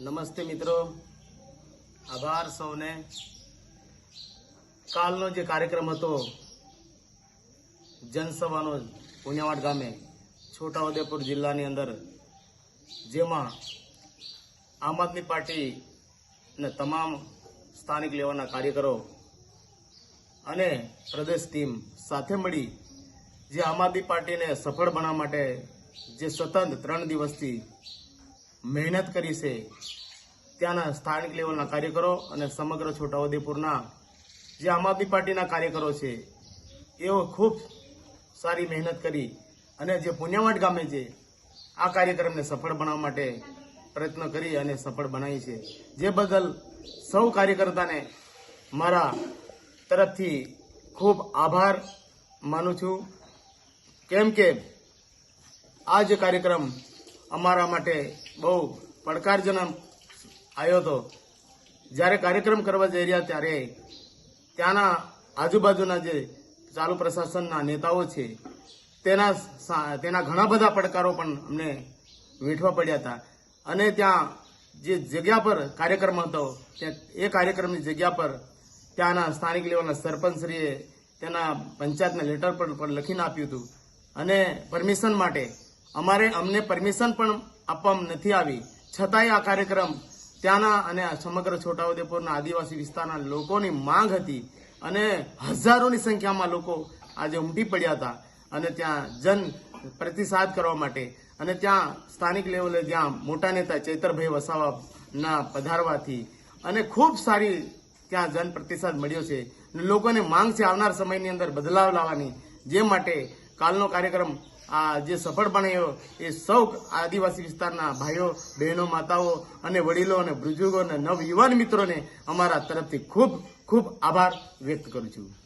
નમસ્તે મિત્રો. આભાર સૌને. કાલનો જે કાર્યક્રમ હતો, જનસભાનો પુણ્યવાડ ગામે, છોટાઉદેપુર જિલ્લાની અંદર, જેમાં આમ આદમી પાર્ટી ને તમામ સ્થાનિક લેવાના કાર્યકરો અને પ્રદેશ ટીમ સાથે મળી, જે આમ આદમી પાર્ટીને સફળ બનાવવા માટે જે સતત ત્રણ દિવસથી મહેનત કરી છે. ત્યાંના સ્થાનિક લેવલના કાર્યકરો અને સમગ્ર છોટાઉદેપુરના જે આમ આદમી પાર્ટીના કાર્યકરો છે, એઓ ખૂબ સારી મહેનત કરી અને જે પુણ્યવાડ ગામે છે, આ કાર્યક્રમને સફળ બનાવવા માટે પ્રયત્ન કરી અને સફળ બનાવી છે. જે બદલ સૌ કાર્યકર્તાને મારા તરફથી ખૂબ આભાર માનું છું. કેમ કે આ જે કાર્યક્રમ અમારા માટે બહુ પડકારજનક આવ્યો હતો. જ્યારે કાર્યક્રમ કરવા જઈ રહ્યા ત્યારે ત્યાંના આજુબાજુના જે ચાલુ પ્રશાસનના નેતાઓ છે, તેના તેના ઘણા બધા પડકારો પણ અમને વેઠવા પડ્યા હતા. અને ત્યાં જે જગ્યા પર કાર્યક્રમ હતો એ કાર્યક્રમની જગ્યા પર ત્યાંના સ્થાનિક લેવલના સરપંચશ્રીએ તેના પંચાયતને લેટર પર લખીને આપ્યું હતું. અને પરમિશન માટે અમારે અમને પરમિશન પણ આપવામાં નથી આવી. છતાંય આ કાર્યક્રમ ત્યાંના અને સમગ્ર છોટાઉદેપુરના આદિવાસી વિસ્તારના લોકોની માંગ હતી અને હજારોની સંખ્યામાં લોકો આજે ઉમટી પડ્યા હતા અને ત્યાં જન પ્રતિસાદ કરવા માટે અને ત્યાં સ્થાનિક લેવલે જ્યાં મોટા નેતા ચૈતરભાઈ વસાવાના પધારવાથી અને ખૂબ સારી ત્યાં જન પ્રતિસાદ મળ્યો છે લોકોને માંગ છે આવનાર સમયની અંદર બદલાવ લાવવાની, જે માટે કાલનો કાર્યક્રમ આ જે સફળ બનાવ્યો એ સૌ આદિવાસી વિસ્તારના ભાઈઓ, બહેનો, માતાઓ અને વડીલો અને બુજુર્ગો અને નવયુવાન મિત્રોને અમારા તરફથી ખૂબ ખૂબ આભાર વ્યક્ત કરું છું.